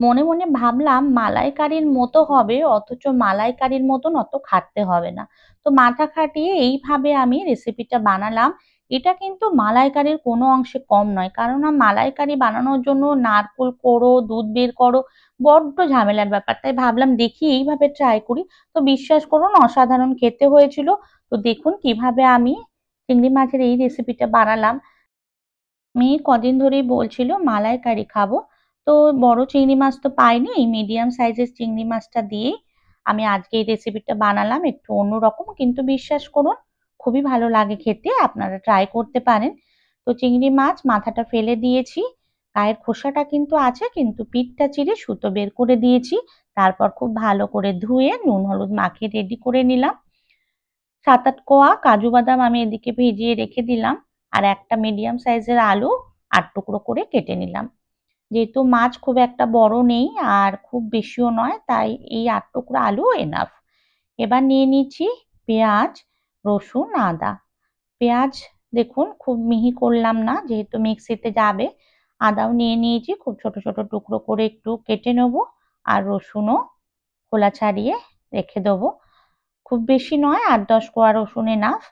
মনে মনে ভাবলাম মালাইকারির মতো হবে, অথচ মালাইকারির মতন অত খাটতে হবে না। তো মাথা খাটিয়ে এইভাবে আমি রেসিপিটা বানালাম। এটা কিন্তু মালাইকারির কোনো অংশে কম নয়। কারণ মালাইকারি বানানোর জন্য নারকোল করো দুধ বের করো, বড্ড ঝামেলার ব্যাপার। তাই ভাবলাম দেখি এইভাবে ট্রাই করি। তো বিশ্বাস করুন, অসাধারণ খেতে হয়েছিল। তো দেখুন কীভাবে আমি চিংড়ি মাছের এই রেসিপিটা বানালাম। মেয়ে কদিন ধরেই বলছিল, মালাইকারি খাব। তো বড় চিংড়ি মাছ তো পাইনি মিডিয়াম সাইজের চিংড়ি মাছটা দিয়েই আমি আজকে এই রেসিপিটা বানালাম, একটু অন্যরকম, কিন্তু বিশ্বাস করুন, খুবই ভালো লাগে খেতে, আপনারা ট্রাই করতে পারেন। তো চিংড়ি মাছ মাথাটা ফেলে দিয়েছি, গায়ের খোসাটা কিন্তু আছে, কিন্তু পিঠটা চিরে সুতো বের করে দিয়েছি, তারপর খুব ভালো করে ধুয়ে নুন হলুদ মাখিয়ে রেডি করে নিলাম। সাত আট কোয়া কাজু বাদাম আমি এদিকে ভিজিয়ে রেখে দিলাম, আর একটা মিডিয়াম সাইজের আলু আট টুকরো করে কেটে নিলাম। যেহেতু মাছ খুব একটা বড় নেই আর খুব বেশিও নয়, তাই এই আট টুকরো আলু এনাফ এবার নিয়ে নিচ্ছি পেঁয়াজ, রসুন, আদা। পেঁয়াজ দেখুন খুব মিহি করলাম না, যেহেতু মিক্সিতে যাবে। আদাও নিয়ে নিয়েছি, খুব ছোট ছোট টুকরো করে একটু কেটে নেব আর রসুনও খোলা ছাড়িয়ে রেখে দেবো। খুব বেশি নয়, আট দশ কোয়া রসুন এনাফ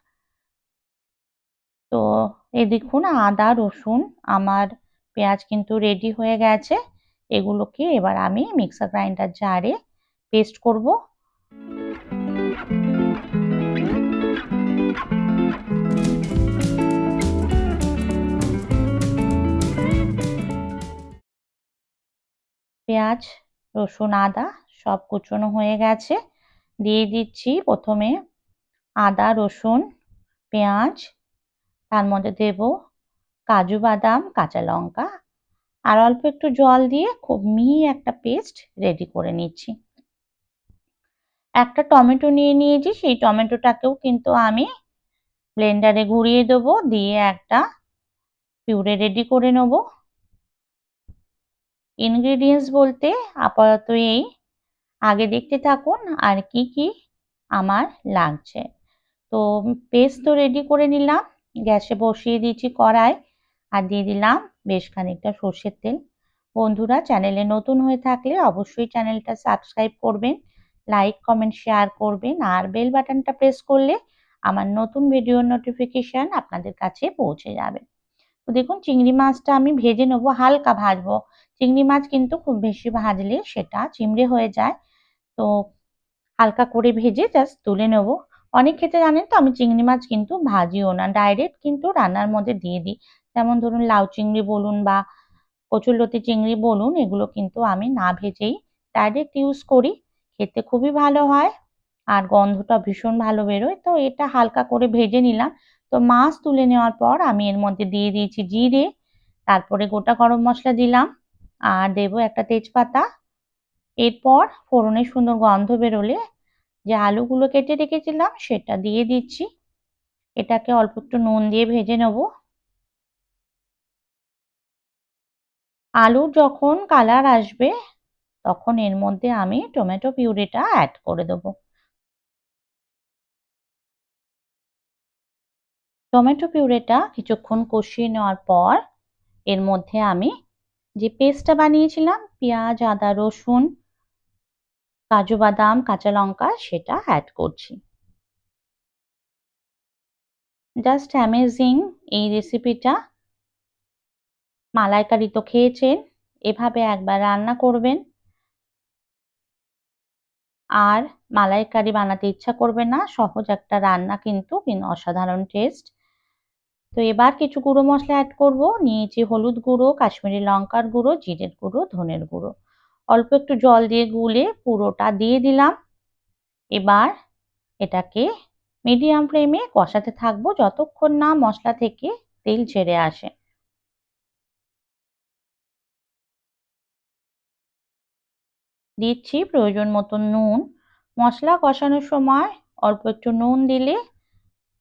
তো এ দেখুন আদা, রসুন আমার পেঁয়াজ কিন্তু রেডি হয়ে গেছে। এগুলোকে এবার আমি মিক্সার গ্রাইন্ডার জারে পেস্ট করব। পেঁয়াজ, রসুন, আদা সব কুচনো হয়ে গেছে। দিয়ে দিচ্ছি প্রথমে আদা, রসুন, পেঁয়াজ। তার মধ্যে দেব কাজু বাদাম, কাঁচা লঙ্কা, আর অল্প একটু জল দিয়ে খুব মিহি একটা পেস্ট রেডি করে নিচ্ছি। একটা টমেটো নিয়ে নিয়েছি, সেই টমেটোটাকেও কিন্তু আমি ব্লেন্ডারে ঘুরিয়ে দেবো, দিয়ে একটা পিউরে রেডি করে নেব। ইনগ্রিডিয়েন্টস বলতে আপাতত এই। আগে দেখতে থাকুন আর কি কি আমার লাগছে। তো পেস্ট তো রেডি করে নিলাম, গ্যাসে বসিয়ে দিয়েছি কড়াই। আর দিয়ে দিলাম বেশ খানিকটা সর্ষের তেল। বন্ধুরা, চ্যানেলে নতুন হয়ে থাকলে অবশ্যই চ্যানেলটা সাবস্ক্রাইব করবেন, লাইক, কমেন্ট, শেয়ার করবেন আর বেল বাটনটা প্রেস করলে আমার নতুন ভিডিওর নোটিফিকেশান আপনাদের কাছে পৌঁছে যাবে। তো দেখুন, চিংড়ি মাছটা আমি ভেজে নেব, হালকা ভাজবো। চিংড়ি মাছ কিন্তু খুব বেশি ভাজলে সেটা চিমড়ে হয়ে যায়। তো হালকা করে ভেজে জাস্ট তুলে নেব। অনেক ক্ষেত্রে জানেন তো, আমি চিংড়ি মাছ কিন্তু ভাজিও না, ডাইরেক্ট কিন্তু রান্নার মধ্যে দিয়ে দিই। যেমন ধরুন লাউ চিংড়ি বলুন বা কচুরলতি চিংড়ি বলুন, এগুলো কিন্তু আমি না ভেজেই ডাইরেক্ট ইউজ করি। খেতে খুবই ভালো হয় আর গন্ধটা ভীষণ ভালো বেরোয়। তো এটা হালকা করে ভেজে নিলাম। তো মাছ তুলে নেওয়ার পর আমি এর মধ্যে দিয়ে দিয়েছি জিরে, তারপরে গোটা গরম মশলা দিলাম আর দেব একটা তেজপাতা। এরপর ফোড়নের সুন্দর গন্ধ বেরোলে যে আলুগুলো কেটে রেখেছিলাম সেটা দিয়ে দিচ্ছি। এটাকে অল্প একটু নুন দিয়ে ভেজে নেব। আলু যখন কালার আসবে, তখন এর মধ্যে আমি টমেটো পিউরিটা অ্যাড করে দেব। টমেটো পিউরেটা কিছুক্ষণ কষিয়ে নেওয়ার পর, এর মধ্যে আমি যে পেস্টটা বানিয়েছিলাম, পেঁয়াজ, আদা, রসুন, কাজু বাদাম, কাঁচা লঙ্কা, সেটা অ্যাড করছি। জাস্ট অ্যামেজিং এই রেসিপিটা মালাইকারি তো খেয়েছেন, এভাবে একবার রান্না করবেন। আর মালাইকারি বানাতে ইচ্ছা করবে না, সহজ একটা রান্না কিন্তু অসাধারণ টেস্ট তো এবার কিছু গুঁড়ো মশলা অ্যাড করব, নিয়েছি হলুদ গুঁড়ো, কাশ্মীরি লঙ্কার গুঁড়ো, জিরের গুঁড়ো, ধনের গুঁড়ো। অল্প একটু জল দিয়ে গুলে পুরোটা দিয়ে দিলাম। এবার এটাকে মিডিয়াম ফ্লেমে কষাতে থাকব, যতক্ষণ না মশলা থেকে তেল ছেড়ে আসে। দিচ্ছি প্রয়োজন মতো নুন। মশলা কষানোর সময় অল্প একটু নুন দিলে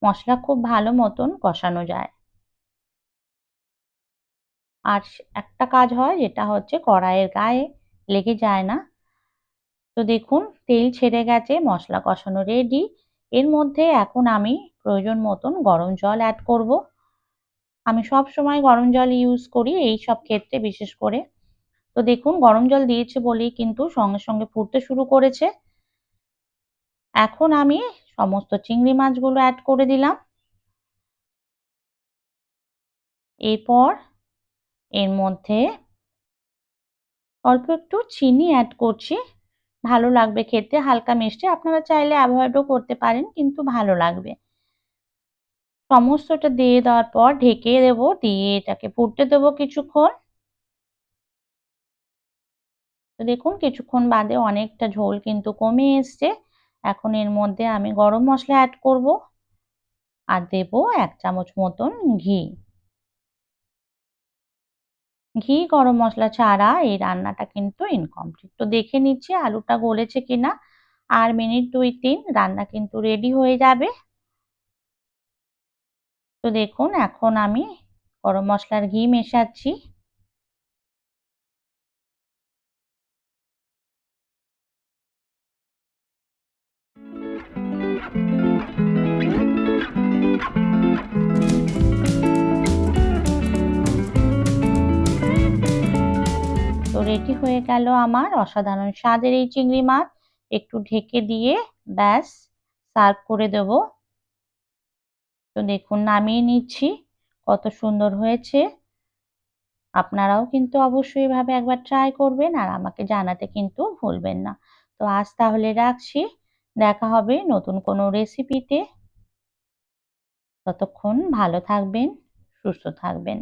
মশলা খুব ভালো মতন কষানো যায়। আর একটা কাজ হয় যেটা হচ্ছে কড়াইয়ের গায়ে লেগে যায় না। তো দেখুন, তেল ছেড়ে গেছে, মশলা কষানো রেডি এর মধ্যে এখন আমি প্রয়োজন মতন গরম জল অ্যাড করব। আমি সব সময় গরম জল ইউজ করি, এই সব ক্ষেত্রে বিশেষ করে তো দেখুন, গরম জল দিয়েছে বলেই কিন্তু সঙ্গে সঙ্গে ফুটতে শুরু করেছে। এখন আমি সমস্ত চিংড়ি মাছগুলো অ্যাড করে দিলাম। এরপর এর মধ্যে অল্প একটু চিনি অ্যাড করছি। ভালো লাগবে খেতে, হালকা মিষ্টি। আপনারা চাইলে অ্যাভয়েডও করতে পারেন, কিন্তু ভালো লাগবে। সমস্তটা দিয়ে দেওয়ার পর ঢেকে দেবো, দিয়ে এটাকে ফুটতে দেবো কিছুক্ষণ। তো দেখুন, কিছুক্ষণ বাদে অনেকটা ঝোল কিন্তু কমে এসছে। এখন এর মধ্যে আমি গরম মশলা অ্যাড করব আর দেব এক চামচ মতন ঘি। ঘি, গরম মশলা ছাড়া এই রান্নাটা কিন্তু ইনকমপ্লিট তো দেখে নিচ্ছি আলুটা গলেছে কিনা। আর মিনিট দুই তিন রান্না কিন্তু রেডি হয়ে যাবে। তো দেখুন, এখন আমি গরম মশলার ঘি মেশাচ্ছি। রেডি হয়ে গেল আমার অসাধারণ স্বাদের এই চিংড়ি মাছ। একটু ঢেকে দিয়ে ব্যাস, সার্ভ করে দেব। তো দেখুন, নামিয়ে নিচ্ছি। কত সুন্দর হয়েছে। আপনারাও কিন্তু অবশ্যই এভাবে একবার ট্রাই করবেন আর আমাকে জানাতে কিন্তু ভুলবেন না। তো আজ তাহলে রাখছি। দেখা হবে নতুন কোনো রেসিপিতে ততক্ষণ ভালো থাকবেন, সুস্থ থাকবেন।